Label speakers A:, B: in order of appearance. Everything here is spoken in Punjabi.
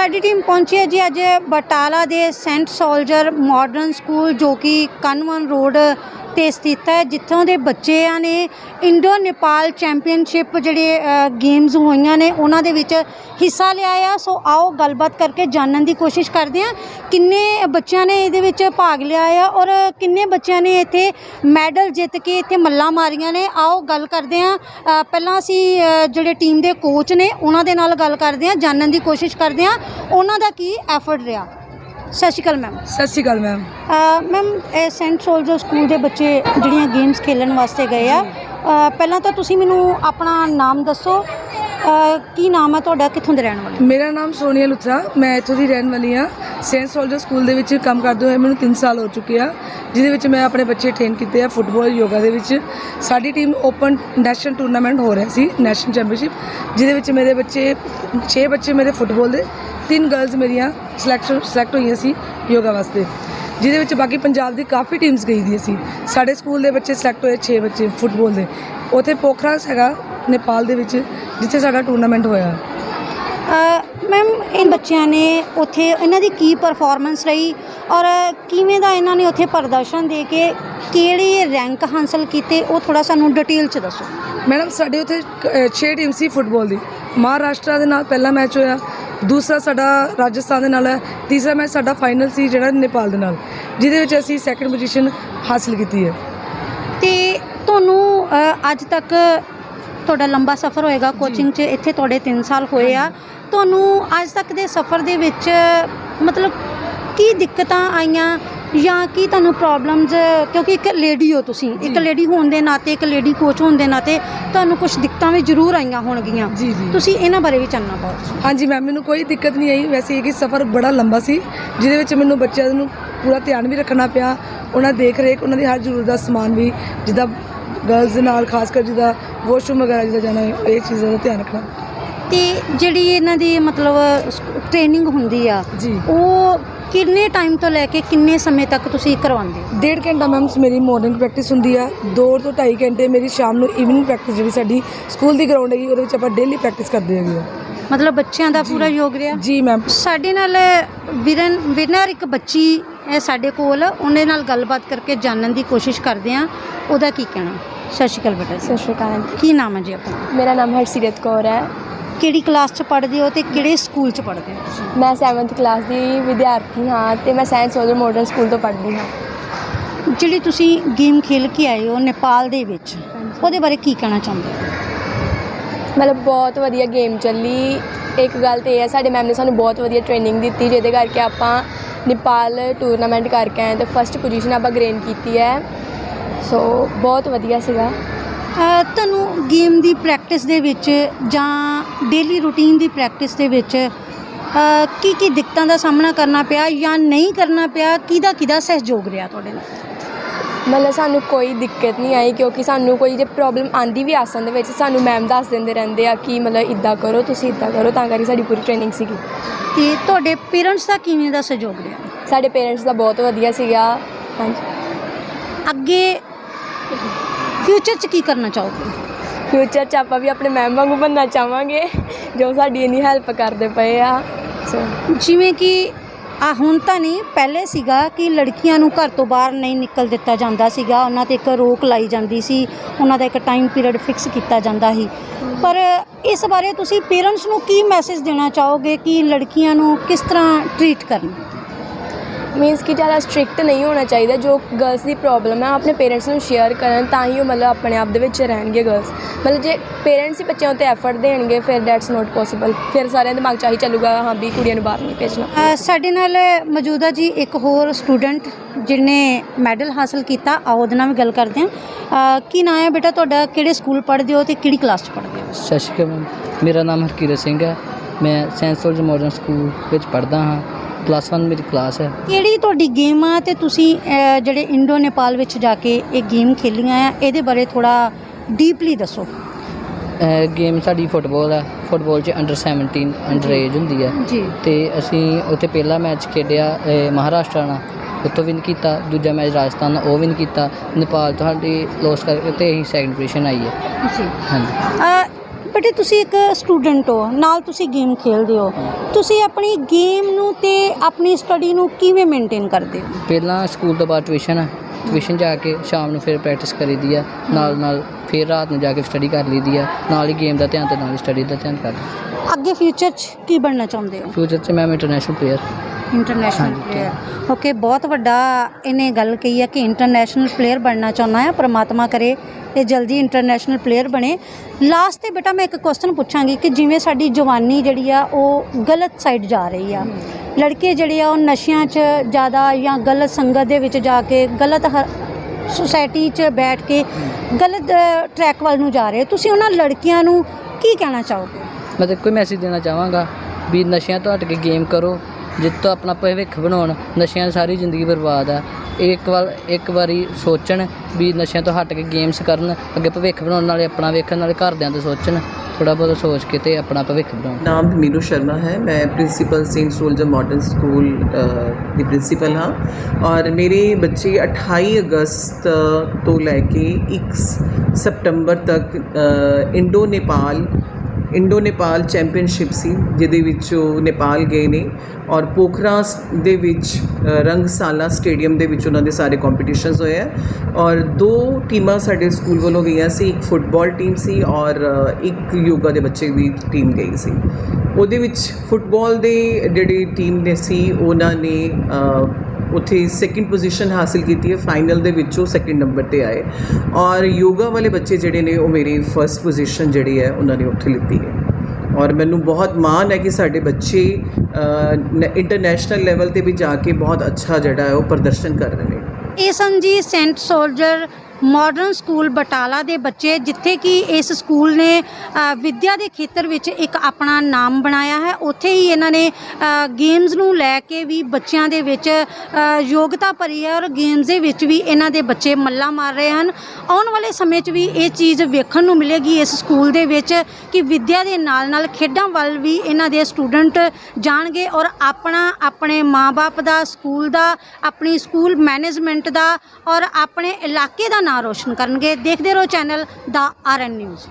A: ਸਾਡੀ ਟੀਮ ਪਹੁੰਚੀ ਹੈ ਜੀ ਅੱਜ ਬਟਾਲਾ ਦੇ ਸੈਂਟ ਸੋਲਜਰ ਮਾਡਰਨ ਸਕੂਲ ਜੋ ਕਿ ਕਨਵਨ ਰੋਡ ਤੇ ਸਥਿਤ ਹੈ, ਜਿੱਥੋਂ ਦੇ ਬੱਚਿਆਂ ਨੇ ਇੰਡੋ ਨੇਪਾਲ ਚੈਂਪੀਅਨਸ਼ਿਪ ਜਿਹੜੇ ਗੇਮਸ ਹੋਈਆਂ ਨੇ, ਉਹਨਾਂ ਦੇ ਵਿੱਚ ਹਿੱਸਾ ਲਿਆ ਆ। ਸੋ ਆਓ ਗੱਲਬਾਤ ਕਰਕੇ ਜਾਣਨ ਦੀ ਕੋਸ਼ਿਸ਼ ਕਰਦੇ ਹਾਂ। ਕਿੰਨੇ ਬੱਚਿਆਂ ਨੇ ਇਹਦੇ ਵਿੱਚ ਭਾਗ ਲਿਆ ਆ ਔਰ ਕਿੰਨੇ ਬੱਚਿਆਂ ਨੇ ਇੱਥੇ ਮੈਡਲ ਜਿੱਤ ਕੇ ਇੱਥੇ ਮੱਲਾਂ ਮਾਰੀਆਂ ਨੇ? ਆਓ ਗੱਲ ਕਰਦੇ ਹਾਂ। ਪਹਿਲਾਂ ਅਸੀਂ ਜਿਹੜੇ ਟੀਮ ਦੇ ਕੋਚ ਨੇ, ਉਹਨਾਂ ਦੇ ਨਾਲ ਗੱਲ ਕਰਦੇ ਹਾਂ, ਜਾਣਨ ਦੀ ਕੋਸ਼ਿਸ਼ ਕਰਦੇ ਹਾਂ। ਉਹਨਾਂ ਦਾ ਕੀ ਐਫਰਟ ਰਿਹਾ? ਸਤਿ Sri Akal ma'am.
B: Sat Sri Akal ma'am.
A: Ma'am ਇਹ ਸੈਂਟ ਸੋਲਜਰ ਸਕੂਲ ਦੇ ਬੱਚੇ ਜਿਹੜੀਆਂ ਗੇਮਸ ਖੇਲਣ ਵਾਸਤੇ ਗਏ ਆ। ਪਹਿਲਾਂ ਤਾਂ ਤੁਸੀਂ ਮੈਨੂੰ ਆਪਣਾ ਨਾਮ ਦੱਸੋ ਅ, ਕੀ ਨਾਮ ਹੈ ਤੁਹਾਡਾ? ਕਿੱਥੋਂ ਦੇ ਰਹਿਣ ਵਾਲੇ
B: ਮੇਰਾ ਨਾਮ ਸੋਨੀਆ ਲੁਥਰਾ। ਮੈਂ ਇੱਥੋਂ ਦੀ ਰਹਿਣ ਵਾਲੀ ਹਾਂ। ਸੇਂਟ ਸੋਲਜਰ ਸਕੂਲ ਦੇ ਵਿੱਚ ਕੰਮ ਕਰਦੇ ਹੋਏ ਮੈਨੂੰ 3 ਸਾਲ ਹੋ ਚੁੱਕੇ ਆ ਜਿਹਦੇ ਵਿੱਚ ਮੈਂ ਆਪਣੇ ਬੱਚੇ ਟ੍ਰੇਨ ਕੀਤੇ ਆ ਫੁੱਟਬਾਲ ਯੋਗਾ ਦੇ ਵਿੱਚ। ਸਾਡੀ ਟੀਮ ਓਪਨ ਨੈਸ਼ਨਲ ਟੂਰਨਾਮੈਂਟ ਹੋ ਰਿਹਾ ਸੀ ਨੈਸ਼ਨਲ ਚੈਂਪੀਅਨਸ਼ਿਪ ਜਿਹਦੇ ਵਿੱਚ ਮੇਰੇ ਬੱਚੇ 6 ਬੱਚੇ ਮੇਰੇ ਫੁੱਟਬਾਲ ਦੇ ਤਿੰਨ ਗਰਲਸ ਮੇਰੀਆਂ ਸਿਲੈਕਸ਼ਨ ਸਿਲੈਕਟ ਹੋਈਆਂ ਸੀ ਯੋਗਾ ਵਾਸਤੇ। ਜਿਹਦੇ ਵਿੱਚ ਬਾਕੀ ਪੰਜਾਬ ਦੀ ਕਾਫੀ ਟੀਮਸ ਗਈ ਦੀ ਸੀ ਸਾਡੇ ਸਕੂਲ ਦੇ ਬੱਚੇ ਸਿਲੈਕਟ ਹੋਏ 6 ਬੱਚੇ ਫੁੱਟਬਾਲ ਦੇ। ਉੱਥੇ ਪੋਖਰਾ ਹੈਗਾ ਨੇਪਾਲ ਦੇ ਵਿੱਚ ਜਿੱਥੇ ਸਾਡਾ ਟੂਰਨਾਮੈਂਟ ਹੋਇਆ।
A: ਮੈਮ ਇਹ ਬੱਚਿਆਂ ਨੇ ਉੱਥੇ ਇਹਨਾਂ ਦੀ ਕੀ ਪਰਫਾਰਮੈਂਸ ਰਹੀ ਔਰ ਕਿਵੇਂ ਦਾ ਇਹਨਾਂ ਨੇ ਉੱਥੇ ਪ੍ਰਦਰਸ਼ਨ ਦੇ ਕੇ ਕਿਹੜੇ ਰੈਂਕ ਹਾਸਲ ਕੀਤੇ ਉਹ ਥੋੜਾ ਸਾਨੂੰ ਡਿਟੇਲ ਚ ਦੱਸੋ।
B: ਮੈਡਮ ਸਾਡੇ ਉੱਥੇ 6 ਟੀਮ ਸੀ ਫੁੱਟਬਾਲ ਦੀ। ਮਹਾਰਾਸ਼ਟਰ ਦੇ ਨਾਲ ਪਹਿਲਾ ਮੈਚ ਹੋਇਆ ਦੂਸਰਾ ਸਾਡਾ ਰਾਜਸਥਾਨ ਦੇ ਨਾਲ ਹੈ ਤੀਸਰਾ ਮੈਚ ਸਾਡਾ ਫਾਈਨਲ ਸੀ ਜਿਹੜਾ ਨੇਪਾਲ ਦੇ ਨਾਲ ਜਿਹਦੇ ਵਿੱਚ ਅਸੀਂ ਸੈਕੰਡ ਪੋਜੀਸ਼ਨ ਹਾਸਲ ਕੀਤੀ ਹੈ।
A: ਤੇ ਤੁਹਾਨੂੰ ਅੱਜ ਤੱਕ ਤੁਹਾਡਾ ਲੰਬਾ ਸਫ਼ਰ ਹੋਏਗਾ ਕੋਚਿੰਗ 'ਚ ਇੱਥੇ ਤੁਹਾਡੇ 3 ਸਾਲ ਹੋਏ ਆ। ਤੁਹਾਨੂੰ ਅੱਜ ਤੱਕ ਦੇ ਸਫ਼ਰ ਦੇ ਵਿੱਚ ਮਤਲਬ ਕੀ ਦਿੱਕਤਾਂ ਆਈਆਂ ਜਾਂ ਕੀ ਤੁਹਾਨੂੰ ਪ੍ਰੋਬਲਮਸ ਕਿਉਂਕਿ ਇੱਕ ਲੇਡੀ ਹੋ ਤੁਸੀਂ। ਇੱਕ। ਲੇਡੀ ਹੋਣ ਦੇ ਨਾਤੇ ਇੱਕ ਲੇਡੀ ਕੋਚ ਹੋਣ ਦੇ ਨਾਤੇ ਤੁਹਾਨੂੰ ਕੁਝ ਦਿੱਕਤਾਂ ਵੀ ਜ਼ਰੂਰ ਆਈਆਂ ਹੋਣਗੀਆਂ।
B: ਜੀ ਜੀ।
A: ਤੁਸੀਂ ਇਹਨਾਂ ਬਾਰੇ ਵੀ ਜਾਣਨਾ ਪਾਓ
B: ਹਾਂਜੀ ਮੈਮ ਮੈਨੂੰ ਕੋਈ ਦਿੱਕਤ ਨਹੀਂ ਆਈ। ਵੈਸੇ ਇਹ ਕਿ ਸਫ਼ਰ ਬੜਾ ਲੰਬਾ ਸੀ ਜਿਹਦੇ ਵਿੱਚ ਮੈਨੂੰ ਬੱਚਿਆਂ ਨੂੰ ਪੂਰਾ ਧਿਆਨ ਵੀ ਰੱਖਣਾ ਪਿਆ। ਉਹਨਾਂ ਦੇਖ ਰੇਖ ਉਹਨਾਂ ਦੀ ਹਰ ਜ਼ਰੂਰਤ ਦਾ ਸਮਾਨ ਵੀ ਜਿੱਦਾਂ ਗਰਲਸ ਦੇ ਨਾਲ ਖਾਸ ਕਰ ਜਿੱਦਾਂ ਵਾਸ਼ਰੂਮ ਵਗੈਰਾ ਜਿੱਦਾਂ ਜਾਣਾ ਇਹ ਚੀਜ਼ਾਂ ਦਾ ਧਿਆਨ ਰੱਖਣਾ।
A: ਤੇ ਜਿਹੜੀ ਇਹਨਾਂ ਦੀ ਮਤਲਬ ਟ੍ਰੇਨਿੰਗ ਹੁੰਦੀ ਆ
B: ਜੀ।
A: ਉਹ ਕਿੰਨੇ ਟਾਈਮ ਤੋਂ ਲੈ ਕੇ ਕਿੰਨੇ ਸਮੇਂ ਤੱਕ ਤੁਸੀਂ ਕਰਵਾਉਂਦੇ ਹੋ?
B: ਡੇਢ ਘੰਟਾ ਮੈਮ ਮੇਰੀ ਮਾਰਨਿੰਗ ਪ੍ਰੈਕਟਿਸ ਹੁੰਦੀ ਆ। 2 ਤੋਂ 2.5 ਘੰਟੇ ਮੇਰੀ ਸ਼ਾਮ ਨੂੰ ਇਵਨਿੰਗ ਪ੍ਰੈਕਟਿਸ ਜਿਹੜੀ ਸਾਡੀ ਸਕੂਲ ਦੀ ਗਰਾਊਂਡ ਹੈਗੀ ਉਹਦੇ ਵਿੱਚ ਆਪਾਂ ਡੇਲੀ ਪ੍ਰੈਕਟਿਸ ਕਰਦੇ ਹੈਗੇ ਆ।
A: ਮਤਲਬ ਬੱਚਿਆਂ ਦਾ ਪੂਰਾ ਯੋਗ ਰਿਹਾ?
B: ਜੀ ਮੈਮ
A: ਸਾਡੇ ਨਾਲ ਵਿਰਨ ਵਿਨਰ ਇੱਕ ਬੱਚੀ ਹੈ ਸਾਡੇ ਕੋਲ ਉਹਨੇ ਨਾਲ ਗੱਲਬਾਤ ਕਰਕੇ ਜਾਣਨ ਦੀ ਕੋਸ਼ਿਸ਼ ਕਰਦੇ ਆ। ਉਹਦਾ ਕੀ ਕਹਿਣਾ? ਸਤਿ ਸ਼੍ਰੀ ਅਕਾਲ ਬੇਟਾ
C: ਸਤਿ ਸ਼੍ਰੀ ਅਕਾਲ।
A: ਕੀ ਨਾਮ ਹੈ ਜੀ ਆਪਣਾ?
C: ਮੇਰਾ ਨਾਮ ਹਰਸੀਰਤ ਕੌਰ ਹੈ।
A: ਕਿਹੜੀ ਕਲਾਸ 'ਚ ਪੜ੍ਹਦੇ ਹੋ ਤੇ ਕਿਹੜੇ ਸਕੂਲ 'ਚ ਪੜ੍ਹਦੇ ਹੋ ਤੁਸੀਂ?
C: ਮੈਂ 7th ਕਲਾਸ ਦੀ ਵਿਦਿਆਰਥੀ ਹਾਂ ਤੇ ਮੈਂ ਸਾਇੰਸ ਸੋਲਰ ਮਾਡਰਨ ਸਕੂਲ ਤੋਂ ਪੜ੍ਹਦੀ ਹਾਂ।
A: ਜਿਹੜੀ ਤੁਸੀਂ ਗੇਮ ਖੇਲ ਕੇ ਆਏ ਹੋ ਨੇਪਾਲ ਦੇ ਵਿੱਚ ਉਹਦੇ ਬਾਰੇ ਕੀ ਕਹਿਣਾ ਚਾਹੁੰਦੇ ਹੋ?
C: ਮਤਲਬ ਬਹੁਤ ਵਧੀਆ ਗੇਮ ਚੱਲੀ। ਇੱਕ ਗੱਲ ਤੇ ਇਹ ਹੈ ਸਾਡੇ ਮੈਮ ਨੇ ਸਾਨੂੰ ਬਹੁਤ ਵਧੀਆ ਟ੍ਰੇਨਿੰਗ ਦਿੱਤੀ ਜਿਹਦੇ ਕਰਕੇ ਆਪਾਂ ਨੇਪਾਲ ਟੂਰਨਾਮੈਂਟ ਕਰਕੇ ਆਏ ਤੇ ਫਸਟ ਪੋਜੀਸ਼ਨ ਆਪਾਂ ਗ੍ਰੇਨ ਕੀਤੀ ਹੈ। ਸੋ ਬਹੁਤ ਵਧੀਆ ਸੀਗਾ।
A: ਤੁਹਾਨੂੰ ਗੇਮ ਦੀ ਪ੍ਰੈਕਟਿਸ ਦੇ ਵਿੱਚ ਜਾਂ ਡੇਲੀ ਰੂਟੀਨ ਦੀ ਪ੍ਰੈਕਟਿਸ ਦੇ ਵਿੱਚ ਕੀ ਕੀ ਦਿੱਕਤਾਂ ਦਾ ਸਾਹਮਣਾ ਕਰਨਾ ਪਿਆ ਜਾਂ ਨਹੀਂ ਕਰਨਾ ਪਿਆ? ਕਿਹਦਾ ਕਿਹਦਾ ਸਹਿਯੋਗ ਰਿਹਾ ਤੁਹਾਡੇ ਨਾਲ?
C: ਮਤਲਬ ਸਾਨੂੰ ਕੋਈ ਦਿੱਕਤ ਨਹੀਂ ਆਈ ਕਿਉਂਕਿ ਸਾਨੂੰ ਕੋਈ ਜੇ ਪ੍ਰੋਬਲਮ ਆਂਦੀ ਵੀ ਆਸਨ ਦੇ ਵਿੱਚ ਸਾਨੂੰ ਮੈਮ ਦੱਸ ਦਿੰਦੇ ਰਹਿੰਦੇ ਆ ਕਿ ਮਤਲਬ ਇਦਾਂ ਕਰੋ ਤੁਸੀਂ ਇਦਾਂ ਕਰੋ ਤਾਂ ਕਰਕੇ ਸਾਡੀ ਪੂਰੀ ਟ੍ਰੇਨਿੰਗ ਸੀਗੀ।
A: ਤੇ ਤੁਹਾਡੇ ਪੇਰੈਂਟਸ ਦਾ ਕਿਵੇਂ ਦਾ ਸਹਿਯੋਗ ਰਿਹਾ?
C: ਸਾਡੇ ਪੇਰੈਂਟਸ ਦਾ ਬਹੁਤ ਵਧੀਆ ਸੀਗਾ। ਹਾਂਜੀ।
A: ਅੱਗੇ ਫਿਊਚਰ 'ਚ ਕੀ ਕਰਨਾ ਚਾਹੋਗੇ?
C: ਫਿਊਚਰ 'ਚ ਆਪਾਂ ਵੀ ਆਪਣੇ ਮੈਮ ਵਾਂਗੂ ਬਣਨਾ ਚਾਹਾਂਗੇ ਜੋ ਸਾਡੀ ਇੰਨੀ ਹੈਲਪ ਕਰਦੇ ਪਏ ਆ। ਸੋ
A: ਜਿਵੇਂ ਕਿ ਆ ਹੁਣ ਤਾਂ ਨਹੀਂ ਪਹਿਲੇ ਸੀਗਾ ਕਿ ਲੜਕੀਆਂ ਨੂੰ ਘਰ ਤੋਂ ਬਾਹਰ ਨਹੀਂ ਨਿਕਲ ਦਿੱਤਾ ਜਾਂਦਾ ਸੀਗਾ। ਉਹਨਾਂ ਤੇ ਇੱਕ ਰੋਕ ਲਾਈ ਜਾਂਦੀ ਸੀ ਉਹਨਾਂ ਦਾ ਇੱਕ ਟਾਈਮ ਪੀਰੀਅਡ ਫਿਕਸ ਕੀਤਾ ਜਾਂਦਾ ਸੀ। ਪਰ ਇਸ ਬਾਰੇ ਤੁਸੀਂ ਪੇਰੈਂਟਸ ਨੂੰ ਕੀ ਮੈਸੇਜ ਦੇਣਾ ਚਾਹੋਗੇ ਕਿ ਲੜਕੀਆਂ ਨੂੰ ਕਿਸ ਤਰ੍ਹਾਂ ਟਰੀਟ ਕਰਨਾ?
C: ਮੀਨਸ ਕਿ ਜ਼ਿਆਦਾ ਸਟ੍ਰਿਕਟ ਨਹੀਂ ਹੋਣਾ ਚਾਹੀਦਾ ਜੋ ਗਰਲਸ ਦੀ ਪ੍ਰੋਬਲਮ ਹੈ ਆਪਣੇ ਪੇਰੈਂਟਸ ਨੂੰ ਸ਼ੇਅਰ ਕਰਨ ਤਾਂ ਹੀ ਉਹ ਮਤਲਬ ਆਪਣੇ ਆਪ ਦੇ ਵਿੱਚ ਰਹਿਣਗੇ ਗਰਲਸ ਮਤਲਬ ਜੇ ਪੇਰੈਂਟਸ ਹੀ ਬੱਚਿਆਂ ਉੱਤੇ ਐਫਰਟ ਦੇਣਗੇ ਫਿਰ ਦੈਟਸ ਨਾਟ ਪੋਸੀਬਲ ਫਿਰ ਸਾਰਿਆਂ ਦੇ ਦਿਮਾਗ 'ਚ ਆਹੀ ਚੱਲੂਗਾ ਹਾਂ ਵੀ ਕੁੜੀਆਂ ਨੂੰ ਬਾਹਰ ਨਹੀਂ ਭੇਜਣਾ।
A: ਸਾਡੇ ਨਾਲ ਮੌਜੂਦਾ ਜੀ ਇੱਕ ਹੋਰ ਸਟੂਡੈਂਟ ਜਿਹਨੇ ਮੈਡਲ ਹਾਸਲ ਕੀਤਾ ਆਓ ਉਹਦੇ ਨਾਲ ਵੀ ਗੱਲ ਕਰਦੇ ਹਾਂ। ਕੀ ਨਾਂ ਹੈ ਬੇਟਾ ਤੁਹਾਡਾ? ਕਿਹੜੇ ਸਕੂਲ ਪੜ੍ਹਦੇ ਹੋ ਤੇ ਕਿਹੜੀ ਕਲਾਸ 'ਚ ਪੜ੍ਹਦੇ ਹੋ?
D: ਸਤਿ ਸ਼੍ਰੀ ਅਕਾਲ ਮੈਮ ਮੇਰਾ ਨਾਮ ਹਰਕੀਰਤ ਸਿੰਘ ਹੈ। ਮੈਂ ਸੈਂਟ ਸੋਲਜ ਮਾਡਰਨ ਸਕੂਲ ਵਿੱਚ ਪੜ੍ਹਦਾ ਹਾਂ। ਪਲੱਸ 1 ਮੇਰੀ ਕਲਾਸ ਹੈ।
A: ਕਿਹੜੀ ਤੁਹਾਡੀ ਗੇਮ ਆ ਤੇ ਤੁਸੀਂ ਅਹ, ਜਿਹੜੇ ਇੰਡੋ ਨੇਪਾਲ ਵਿੱਚ ਜਾ ਕੇ ਇਹ ਗੇਮ ਖੇਲੀਆਂ ਆ ਇਹਦੇ ਬਾਰੇ ਥੋੜਾ ਡੀਪਲੀ ਦੱਸੋ।
D: ਗੇਮ ਸਾਡੀ ਫੁੱਟਬਾਲ ਹੈ ਫੁੱਟਬਾਲ 'ਚ ਅੰਡਰ 17 ਅੰਡਰ ਏਜ ਹੁੰਦੀ ਹੈ
A: ਜੀ।
D: ਤੇ ਅਸੀਂ ਉੱਥੇ ਪਹਿਲਾ ਮੈਚ ਖੇਡਿਆ ਮਹਾਰਾਸ਼ਟਰ ਨਾਲ। ਉੱਥੋਂ ਵਿਨ ਕੀਤਾ ਦੂਜਾ ਮੈਚ ਰਾਜਸਥਾਨ ਨਾਲ ਉਹ ਵਿਨ ਕੀਤਾ। ਨੇਪਾਲ ਤੋਂ ਸਾਡੀ ਲੋਸ ਕਰਕੇ ਤੇ ਅਸੀਂ ਸੈਕੰਡ ਪੋਜੀਸ਼ਨ ਆਈ ਹੈ
A: ਜੀ।
D: ਹਾਂਜੀ।
A: ਬੇਟੇ ਤੁਸੀਂ ਇੱਕ ਸਟੂਡੈਂਟ ਹੋ ਨਾਲ ਤੁਸੀਂ ਗੇਮ ਖੇਡਦੇ ਹੋ। ਤੁਸੀਂ ਆਪਣੀ ਗੇਮ ਨੂੰ ਤੇ ਆਪਣੀ ਸਟੱਡੀ ਨੂੰ ਕਿਵੇਂ ਮੇਨਟੇਨ ਕਰਦੇ ਹੋ?
D: ਪਹਿਲਾਂ ਸਕੂਲ ਤੋਂ ਬਾਅਦ ਟਿਊਸ਼ਨ ਆ। ਟਿਊਸ਼ਨ ਜਾ ਕੇ ਸ਼ਾਮ ਨੂੰ ਫਿਰ ਪ੍ਰੈਕਟਿਸ ਕਰੀਦੀ ਆ। ਨਾਲ ਨਾਲ ਫਿਰ ਰਾਤ ਨੂੰ ਜਾ ਕੇ ਸਟੱਡੀ ਕਰ ਲਈਦੀ ਆ। ਨਾਲ ਹੀ ਗੇਮ ਦਾ ਧਿਆਨ ਤੇ ਨਾਲ ਹੀ ਸਟੱਡੀ ਦਾ ਧਿਆਨ ਕਰਦਾ
A: ਅੱਗੇ ਫਿਊਚਰ 'ਚ ਕੀ ਬਣਨਾ ਚਾਹੁੰਦੇ ਹੋ?
D: ਫਿਊਚਰ 'ਚ ਮੈਂ ਇੰਟਰਨੈਸ਼ਨਲ ਪਲੇਅਰ
A: ਇੰਟਰਨੈਸ਼ਨਲ
D: ਹਾਂਜੀ,
A: ਪਲੇਅਰ ਓਕੇ ਬਹੁਤ ਵੱਡਾ ਇਹਨੇ ਗੱਲ ਕਹੀ ਹੈ ਕਿ ਇੰਟਰਨੈਸ਼ਨਲ ਪਲੇਅਰ ਬਣਨਾ ਚਾਹੁੰਦਾ ਹੈ ਪ੍ਰਮਾਤਮਾ ਕਰੇ ਇਹ ਜਲਦੀ ਇੰਟਰਨੈਸ਼ਨਲ ਪਲੇਅਰ ਬਣੇ। ਲਾਸਟ ਤੇ ਬੇਟਾ ਮੈਂ ਇੱਕ ਕੁਐਸਚਨ ਪੁੱਛਾਂਗੀ ਕਿ ਜਿਵੇਂ ਸਾਡੀ ਜਵਾਨੀ ਜਿਹੜੀ ਆ ਉਹ ਗਲਤ ਸਾਈਡ ਜਾ ਰਹੀ ਆ। ਲੜਕੇ ਜਿਹੜੇ ਆ ਉਹ ਨਸ਼ਿਆਂ 'ਚ ਜ਼ਿਆਦਾ ਜਾਂ ਗਲਤ ਸੰਗਤ ਦੇ ਵਿੱਚ ਜਾ ਕੇ ਗਲਤ ਸੁਸਾਇਟੀ 'ਚ ਬੈਠ ਕੇ ਗਲਤ ਟਰੈਕ ਵੱਲ ਨੂੰ ਜਾ ਰਹੇ। ਤੁਸੀਂ ਉਹਨਾਂ ਲੜਕੀਆਂ ਨੂੰ ਕੀ ਕਹਿਣਾ ਚਾਹੋਗੇ?
D: ਮੈਂ ਤਾਂ ਕੋਈ ਮੈਸੇਜ ਦੇਣਾ ਚਾਹਾਂਗਾ ਵੀ ਨਸ਼ਿਆਂ ਤੋਂ ਹਟ ਕੇ ਗੇਮ ਕਰੋ। ਜਿੱਤ ਆਪਣਾ ਭਵਿੱਖ ਬਣਾਉਣ, ਨਸ਼ਿਆਂ ਸਾਰੀ ਜ਼ਿੰਦਗੀ ਬਰਬਾਦ ਆ। ਇਹ ਇੱਕ ਵਾਰ, ਇੱਕ ਵਾਰੀ ਸੋਚਣ ਵੀ ਨਸ਼ਿਆਂ ਤੋਂ ਹਟ ਕੇ ਗੇਮਸ ਕਰਨ, ਅੱਗੇ ਭਵਿੱਖ ਬਣਾਉਣ, ਨਾਲੇ ਆਪਣਾ ਵੇਖਣ, ਨਾਲੇ ਘਰਦਿਆਂ ਤੋਂ ਸੋਚਣ ਥੋੜਾ ਬਹੁਤ ਸੋਚ ਕੇ ਤੇ ਆਪਣਾ ਭਵਿੱਖ ਬਣਾਉਣ।
E: ਨਾਮ ਮੀਨੂ ਸ਼ਰਮਾ ਹੈ, ਮੈਂ principal saint soldier modern school ਦੀ ਪ੍ਰਿੰਸੀਪਲ ਹਾਂ। ਔਰ ਮੇਰੇ ਬੱਚੇ 28 ਅਗਸਤ ਤੋਂ ਲੈ ਕੇ 1 ਸਤੰਬਰ ਤੱਕ Indo Nepal Indo Nepal championship ਸੀ ਜਿਹਦੇ ਵਿੱਚ ਉਹ ਨੇਪਾਲ ਗਏ ਨੇ ਔਰ ਪੋਖਰਾ ਦੇ ਵਿੱਚ ਅ, ਰੰਗਸਾਲਾ ਸਟੇਡੀਅਮ ਦੇ ਵਿੱਚ ਉਹਨਾਂ ਦੇ ਸਾਰੇ ਕੰਪੀਟੀਸ਼ਨਸ ਹੋਏ ਆ। ਔਰ ਦੋ ਟੀਮਾਂ ਸਾਡੇ ਸਕੂਲ ਵੱਲੋਂ ਗਈਆਂ ਸੀ ਇੱਕ ਫੁੱਟਬਾਲ ਟੀਮ ਸੀ ਔਰ ਇੱਕ ਯੋਗਾ ਦੇ ਬੱਚੇ ਦੀ ਟੀਮ ਗਈ ਸੀ। ਉਹਦੇ ਵਿੱਚ ਫੁੱਟਬਾਲ ਦੇ ਜਿਹੜੀ ਟੀਮ ਨੇ ਸੀ ਉਹਨਾਂ ਨੇ ਉੱਥੇ ਸੈਕਿੰਡ ਪੋਜੀਸ਼ਨ ਹਾਸਿਲ ਕੀਤੀ ਹੈ ਫਾਈਨਲ ਦੇ ਵਿੱਚ ਉਹ ਸੈਕਿੰਡ ਨੰਬਰ ਤੇ ਆਏ। ਔਰ ਯੋਗਾ ਵਾਲੇ ਬੱਚੇ ਜਿਹੜੇ ਨੇ, ਉਹ ਮੇਰੀ ਫਰਸਟ ਪੋਜੀਸ਼ਨ ਜਿਹੜੀ ਹੈ, ਉਹਨਾਂ ਨੇ ਉੱਥੇ ਲਿੱਤੀ ਹੈ। ਔਰ ਮੈਨੂੰ ਬਹੁਤ ਮਾਣ ਹੈ ਕਿ ਸਾਡੇ ਬੱਚੇ ਇੰਟਰਨੈਸ਼ਨਲ ਲੈਵਲ ਤੇ ਵੀ ਜਾ ਕੇ ਬਹੁਤ ਅੱਛਾ ਜਿਹੜਾ ਹੈ, ਉਹ ਪ੍ਰਦਰਸ਼ਨ ਕਰ ਰਹੇ ਨੇ।
A: ਇਹ ਸਨ ਜੀ saint soldier modern school Batala ਦੇ ਬੱਚੇ, ਜਿੱਥੇ ਕਿ ਇਸ ਸਕੂਲ ਨੇ ਵਿੱਦਿਆ ਦੇ ਖੇਤਰ ਵਿੱਚ ਇੱਕ ਆਪਣਾ ਨਾਮ ਬਣਾਇਆ ਹੈ। ਉੱਥੇ ਹੀ ਇਹਨਾਂ ਨੇ ਗੇਮਸ ਨੂੰ ਲੈ ਕੇ ਵੀ ਬੱਚਿਆਂ ਦੇ ਵਿੱਚ ਯੋਗਤਾ ਭਰੀ ਹੈ ਔਰ ਗੇਮਸ ਦੇ ਵਿੱਚ ਵੀ ਇਹਨਾਂ ਦੇ ਬੱਚੇ ਮੱਲਾ ਮਾਰ ਰਹੇ ਹਨ। ਆਉਣ ਵਾਲੇ ਸਮੇਂ 'ਚ ਵੀ ਇਹ ਚੀਜ਼ ਵੇਖਣ ਨੂੰ ਮਿਲੇਗੀ ਇਸ ਸਕੂਲ ਦੇ ਵਿੱਚ ਕਿ ਵਿੱਦਿਆ ਦੇ ਨਾਲ ਨਾਲ ਖੇਡਾਂ ਵੱਲ ਵੀ ਇਹਨਾਂ ਦੇ ਸਟੂਡੈਂਟ ਜਾਣਗੇ ਔਰ ਆਪਣਾ, ਆਪਣੇ ਮਾਪੇ ਦਾ, ਸਕੂਲ ਦਾ, ਆਪਣੀ ਸਕੂਲ ਮੈਨੇਜਮੈਂਟ ਦਾ ਔਰ ਆਪਣੇ ਇਲਾਕੇ ਦਾ ਨਾਂ ਰੋਸ਼ਨ ਕਰਨਗੇ। ਦੇਖਦੇ ਰਹੋ ਚੈਨਲ ਦਾ ਆਰਐਨ ਨਿਊਜ਼।